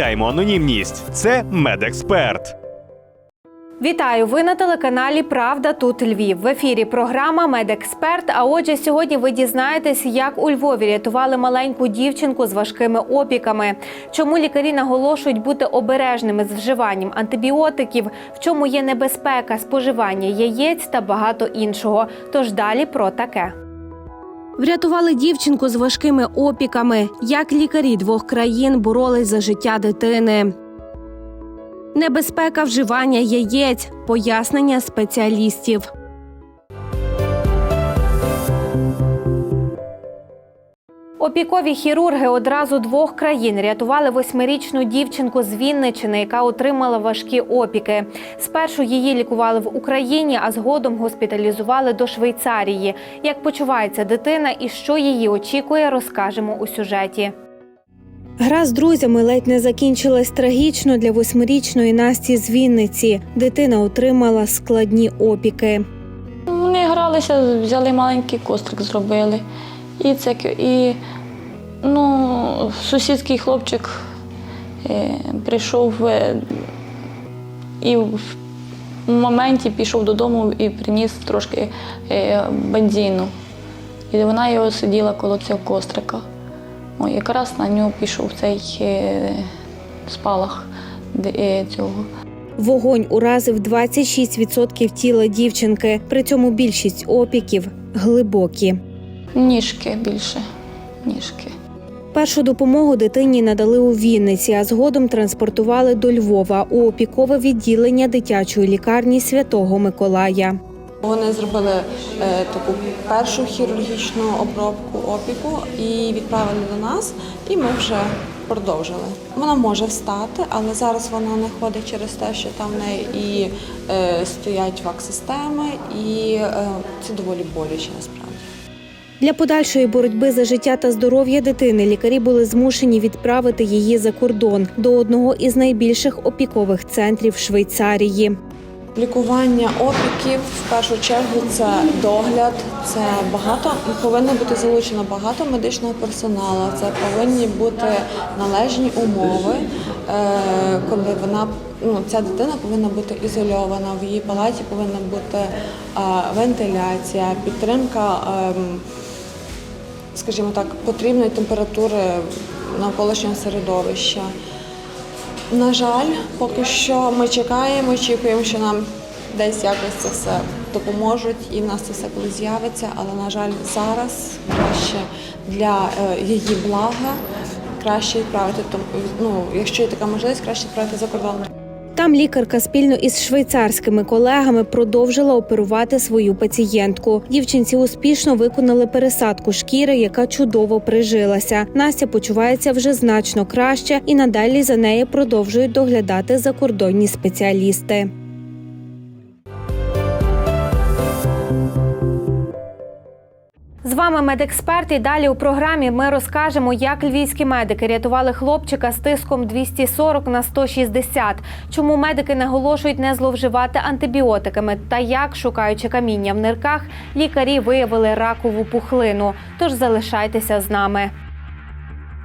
анонімність. Це медексперт. Вітаю! Ви на телеканалі Правда тут Львів. В ефірі програма Медексперт. А отже, сьогодні ви дізнаєтесь, як у Львові рятували маленьку дівчинку з важкими опіками. Чому лікарі наголошують бути обережними з вживанням антибіотиків, в чому є небезпека споживання яєць та багато іншого. Тож далі про таке. Врятували дівчинку з важкими опіками. Як лікарі двох країн боролись за життя дитини. Небезпека вживання яєць. Пояснення спеціалістів. Опікові хірурги одразу двох країн рятували восьмирічну дівчинку з Вінничини, яка отримала важкі опіки. Спершу її лікували в Україні, а згодом госпіталізували до Швейцарії. Як почувається дитина і що її очікує, розкажемо у сюжеті. Гра з друзями ледь не закінчилась трагічно для восьмирічної Насті з Вінниці. Дитина отримала складні опіки. Вони гралися, взяли маленький кострик, зробили. І це і ну, сусідський хлопчик е, прийшов е, і в моменті пішов додому і приніс трошки е, бензину. І вона його сиділа коло цього кострика. О, якраз на нього пішов цей спалах цього. Вогонь уразив 26% тіла дівчинки. При цьому більшість опіків глибокі. Ніжки більше. Ніжки. Першу допомогу дитині надали у Вінниці, а згодом транспортували до Львова у опікове відділення дитячої лікарні Святого Миколая. Вони зробили е, таку першу хірургічну обробку опіку і відправили до нас, і ми вже продовжили. Вона може встати, але зараз вона не ходить через те, що там в неї і е, стоять вак-системи, і е, це доволі боляче насправді. Для подальшої боротьби за життя та здоров'я дитини лікарі були змушені відправити її за кордон до одного із найбільших опікових центрів Швейцарії. Лікування опіків в першу чергу це догляд, це багато повинно бути залучено багато медичного персоналу. Це повинні бути належні умови, е, коли вона ну ця дитина повинна бути ізольована. В її палаті повинна бути е, вентиляція, підтримка. Скажімо так, потрібної температури навколишнього середовища. На жаль, поки що ми чекаємо, очікуємо, що нам десь якось це все допоможуть, і в нас це все коли з'явиться. Але на жаль, зараз краще для е, її блага краще відправити ну, якщо є така можливість, краще відправити за кордон. Там лікарка спільно із швейцарськими колегами продовжила оперувати свою пацієнтку. Дівчинці успішно виконали пересадку шкіри, яка чудово прижилася. Настя почувається вже значно краще, і надалі за нею продовжують доглядати закордонні спеціалісти. З вами медексперт. І далі у програмі ми розкажемо, як львівські медики рятували хлопчика з тиском 240 на 160, чому медики наголошують не зловживати антибіотиками та як, шукаючи каміння в нирках, лікарі виявили ракову пухлину. Тож залишайтеся з нами.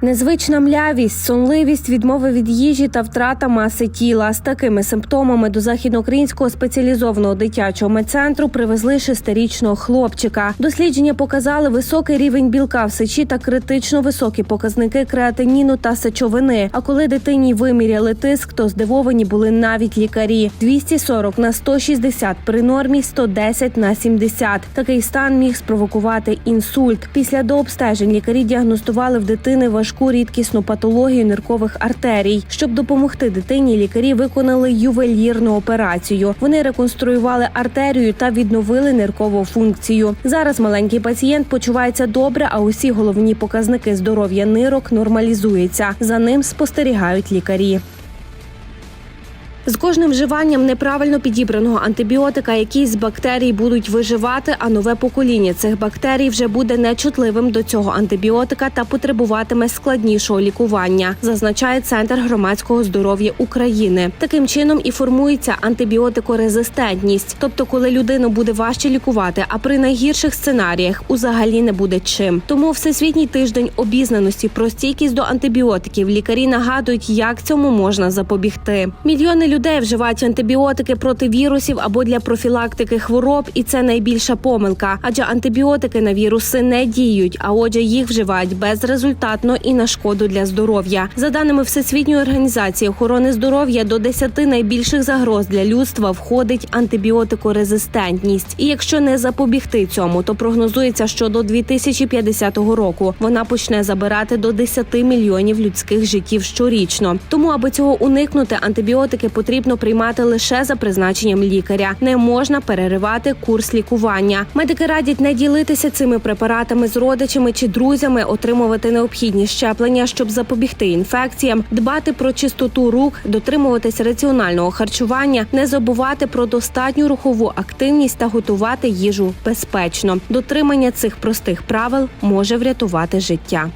Незвична млявість, сонливість, відмови від їжі та втрата маси тіла. З такими симптомами до західноукраїнського спеціалізованого дитячого медцентру привезли шестирічного хлопчика. Дослідження показали високий рівень білка в сечі та критично високі показники креатиніну та сечовини. А коли дитині виміряли тиск, то здивовані були навіть лікарі: 240 на 160 при нормі 110 на 70. Такий стан міг спровокувати інсульт. Після дообстежень лікарі діагностували в дитини важливі важку рідкісну патологію ниркових артерій. Щоб допомогти дитині, лікарі виконали ювелірну операцію. Вони реконструювали артерію та відновили ниркову функцію. Зараз маленький пацієнт почувається добре, а усі головні показники здоров'я нирок нормалізуються. За ним спостерігають лікарі. З кожним вживанням неправильно підібраного антибіотика якісь з бактерій будуть виживати, а нове покоління цих бактерій вже буде нечутливим до цього антибіотика та потребуватиме складнішого лікування, зазначає Центр громадського здоров'я України. Таким чином і формується антибіотикорезистентність, тобто, коли людину буде важче лікувати, а при найгірших сценаріях узагалі не буде чим. Тому всесвітній тиждень обізнаності про стійкість до антибіотиків лікарі нагадують, як цьому можна запобігти. Мільйони людей вживають антибіотики проти вірусів або для профілактики хвороб, і це найбільша помилка, адже антибіотики на віруси не діють, а отже, їх вживають безрезультатно і на шкоду для здоров'я. За даними Всесвітньої організації охорони здоров'я, до 10 найбільших загроз для людства входить антибіотикорезистентність. І якщо не запобігти цьому, то прогнозується, що до 2050 року вона почне забирати до 10 мільйонів людських життів щорічно. Тому, аби цього уникнути, антибіотики потрібно приймати лише за призначенням лікаря. Не можна переривати курс лікування. Медики радять не ділитися цими препаратами з родичами чи друзями, отримувати необхідні щеплення, щоб запобігти інфекціям, дбати про чистоту рук, дотримуватись раціонального харчування, не забувати про достатню рухову активність та готувати їжу безпечно. Дотримання цих простих правил може врятувати життя.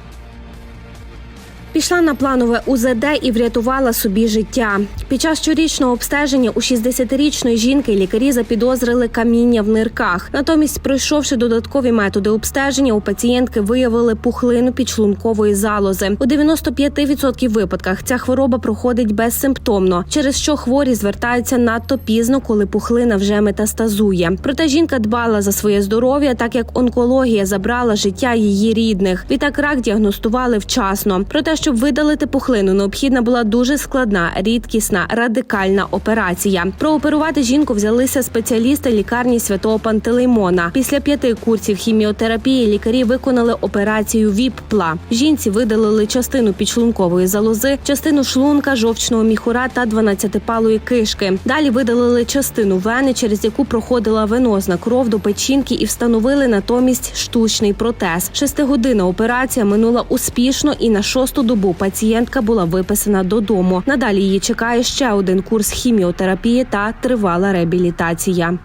Пішла на планове УЗД і врятувала собі життя. Під час щорічного обстеження у 60-річної жінки лікарі запідозрили каміння в нирках. Натомість, пройшовши додаткові методи обстеження, у пацієнтки виявили пухлину підшлункової залози. У 95% випадках ця хвороба проходить безсимптомно, через що хворі звертаються надто пізно, коли пухлина вже метастазує. Проте жінка дбала за своє здоров'я, так як онкологія забрала життя її рідних. Відтак рак діагностували вчасно. Проте, щоб видалити пухлину, необхідна була дуже складна, рідкісна, радикальна операція. Прооперувати жінку взялися спеціалісти лікарні святого Пантелеймона. Після п'яти курсів хіміотерапії лікарі виконали операцію ВІП-ПЛА. Жінці видалили частину підшлункової залози, частину шлунка, жовчного міхура та 12-палої кишки. Далі видалили частину вени, через яку проходила венозна кров до печінки, і встановили натомість штучний протез. Шестигодинна операція минула успішно, і на шосту добу пацієнтка була виписана додому. Надалі її чекає ще один курс хіміотерапії та тривала реабілітація.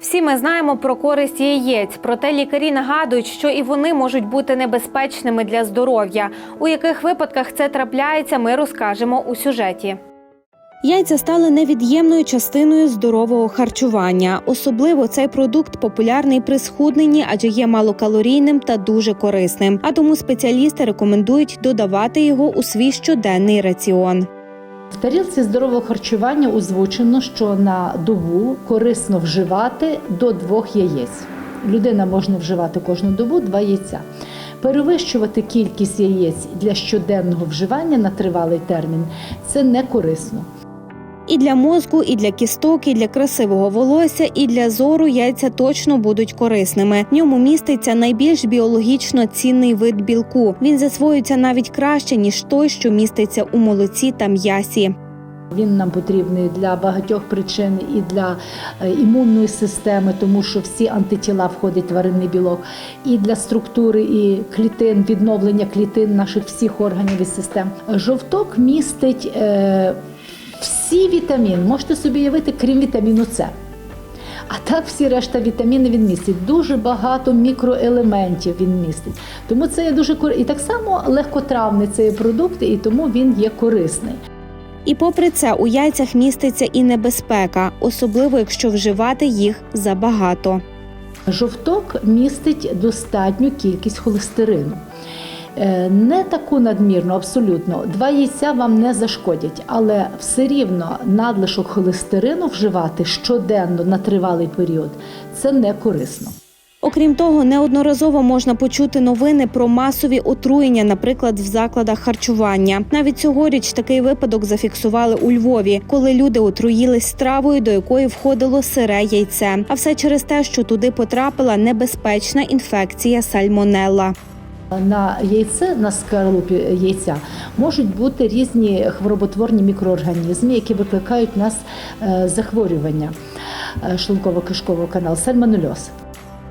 Всі ми знаємо про користь яєць, проте лікарі нагадують, що і вони можуть бути небезпечними для здоров'я. У яких випадках це трапляється, ми розкажемо у сюжеті. Яйця стали невід'ємною частиною здорового харчування. Особливо цей продукт популярний при схудненні, адже є малокалорійним та дуже корисним. А тому спеціалісти рекомендують додавати його у свій щоденний раціон. В тарілці здорового харчування озвучено, що на добу корисно вживати до двох яєць. Людина може вживати кожну добу два яйця. Перевищувати кількість яєць для щоденного вживання на тривалий термін це не корисно. І для мозку, і для кісток, і для красивого волосся, і для зору яйця точно будуть корисними. В ньому міститься найбільш біологічно цінний вид білку. Він засвоюється навіть краще ніж той, що міститься у молоці та м'ясі. Він нам потрібний для багатьох причин і для е, імунної системи, тому що всі антитіла входить тваринний білок, і для структури і клітин, відновлення клітин наших всіх органів і систем. Жовток містить е, всі вітаміни, можете собі уявити, крім вітаміну С. А так всі решта вітаміни він містить. Дуже багато мікроелементів він містить. Тому це є дуже кор... І так само легкотравний цей продукт, і тому він є корисний. І попри це, у яйцях міститься і небезпека, особливо якщо вживати їх забагато. Жовток містить достатню кількість холестерину. Е, Не таку надмірну, абсолютно. Два яйця вам не зашкодять, але все рівно надлишок холестерину вживати щоденно на тривалий період це не корисно. Окрім того, неодноразово можна почути новини про масові отруєння, наприклад, в закладах харчування. Навіть цьогоріч такий випадок зафіксували у Львові, коли люди отруїлись стравою, до якої входило сире яйце. А все через те, що туди потрапила небезпечна інфекція сальмонелла. На яйце, на скорлупі яйця можуть бути різні хвороботворні мікроорганізми, які викликають нас е, захворювання е, шлунково-кишкового каналу, сальмонельоз.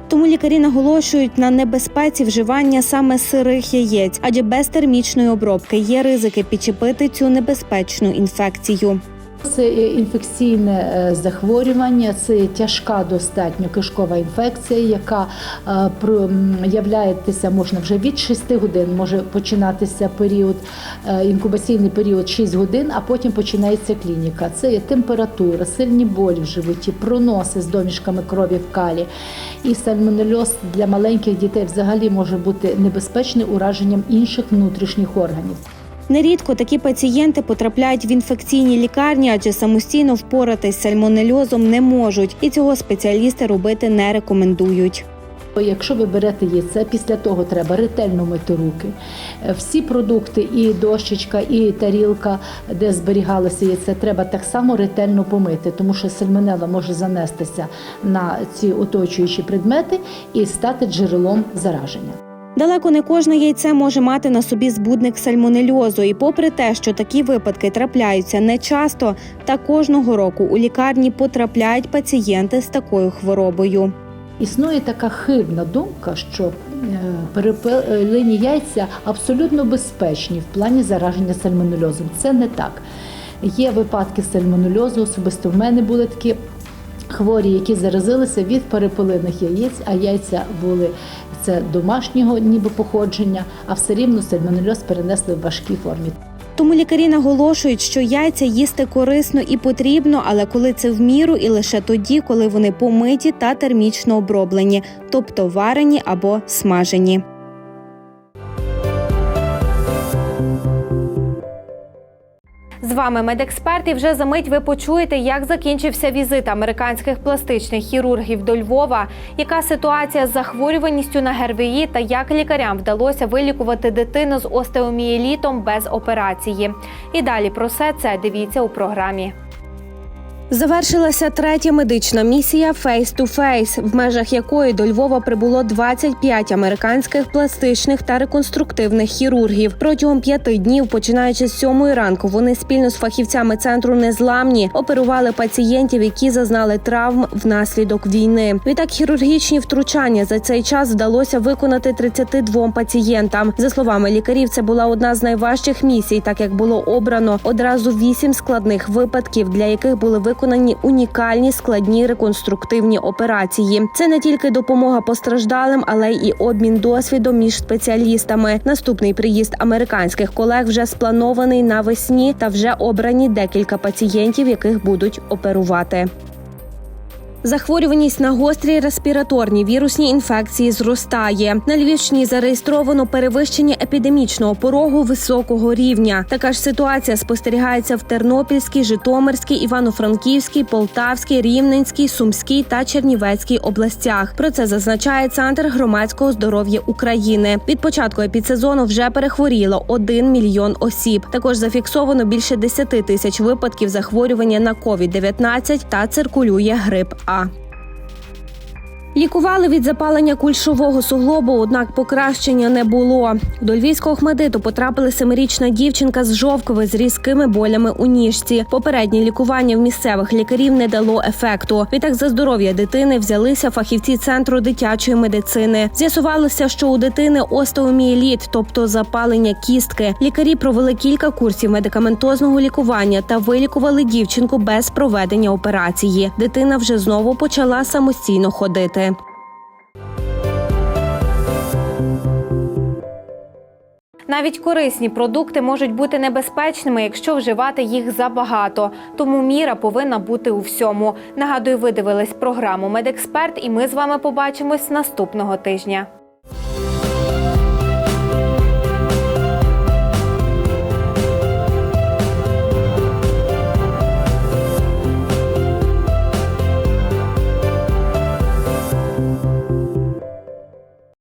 Тому лікарі наголошують на небезпеці вживання саме сирих яєць, адже без термічної обробки є ризики підчепити цю небезпечну інфекцію. Це інфекційне е, захворювання, це тяжка достатньо кишкова інфекція, яка е, проявляється можна вже від 6 годин, може починатися період, е, інкубаційний період 6 годин, а потім починається клініка. Це є температура, сильні болі в животі, проноси з домішками крові в калі. І сальмонельоз для маленьких дітей взагалі може бути небезпечним ураженням інших внутрішніх органів. Нерідко такі пацієнти потрапляють в інфекційні лікарні, адже самостійно впоратись з сальмонельозом не можуть, і цього спеціалісти робити не рекомендують. Якщо ви берете яйце, після того треба ретельно мити руки. Е, Всі продукти, і дощечка, і тарілка, де зберігалося яйце, треба так само ретельно помити, тому що сальмонела може занестися на ці оточуючі предмети і стати джерелом зараження. Далеко не кожне яйце може мати на собі збудник сальмонельозу, і попри те, що такі випадки трапляються не часто, та кожного року у лікарні потрапляють пацієнти з такою хворобою. Існує така хибна думка, що е, перепелені яйця абсолютно безпечні в плані зараження сальмонельозом. Це не так. Є випадки сальмонельозу, особисто в мене були такі хворі, які заразилися від перепелиних яєць, а яйця були це домашнього ніби походження, а все рівно сальмонельоз перенесли в важкій формі. Тому лікарі наголошують, що яйця їсти корисно і потрібно, але коли це в міру, і лише тоді, коли вони помиті та термічно оброблені, тобто варені або смажені. Вами медексперт, і вже за мить ви почуєте, як закінчився візит американських пластичних хірургів до Львова, яка ситуація з захворюваністю на ГРВІ та як лікарям вдалося вилікувати дитину з остеомієлітом без операції. І далі про все це дивіться у програмі. Завершилася третя медична місія Face to Face, в межах якої до Львова прибуло 25 американських пластичних та реконструктивних хірургів. Протягом п'яти днів, починаючи з сьомої ранку, вони спільно з фахівцями центру незламні оперували пацієнтів, які зазнали травм внаслідок війни. Відтак хірургічні втручання за цей час вдалося виконати 32 пацієнтам. За словами лікарів, це була одна з найважчих місій, так як було обрано одразу вісім складних випадків, для яких були виконані унікальні складні реконструктивні операції. Це не тільки допомога постраждалим, але й обмін досвідом між спеціалістами. Наступний приїзд американських колег вже спланований навесні та вже обрані декілька пацієнтів, яких будуть оперувати. Захворюваність на гострі респіраторні вірусні інфекції зростає. На Львівщині зареєстровано перевищення епідемічного порогу високого рівня. Така ж ситуація спостерігається в Тернопільській, Житомирській, Івано-Франківській, Полтавській, Рівненській, Сумській та Чернівецькій областях. Про це зазначає Центр громадського здоров'я України. Від початку епідсезону вже перехворіло 1 мільйон осіб. Також зафіксовано більше 10 тисяч випадків захворювання на COVID-19 та циркулює грип А. Лікували від запалення кульшового суглобу, однак покращення не було. До львівського хмедиту потрапила семирічна дівчинка з жовкови з різкими болями у ніжці. Попереднє лікування в місцевих лікарів не дало ефекту. Відтак за здоров'я дитини взялися фахівці центру дитячої медицини. З'ясувалося, що у дитини остеомієліт, тобто запалення кістки. Лікарі провели кілька курсів медикаментозного лікування та вилікували дівчинку без проведення операції. Дитина вже знову почала самостійно ходити. Навіть корисні продукти можуть бути небезпечними, якщо вживати їх забагато. Тому міра повинна бути у всьому. Нагадую, ви дивились програму Медексперт, і ми з вами побачимось наступного тижня.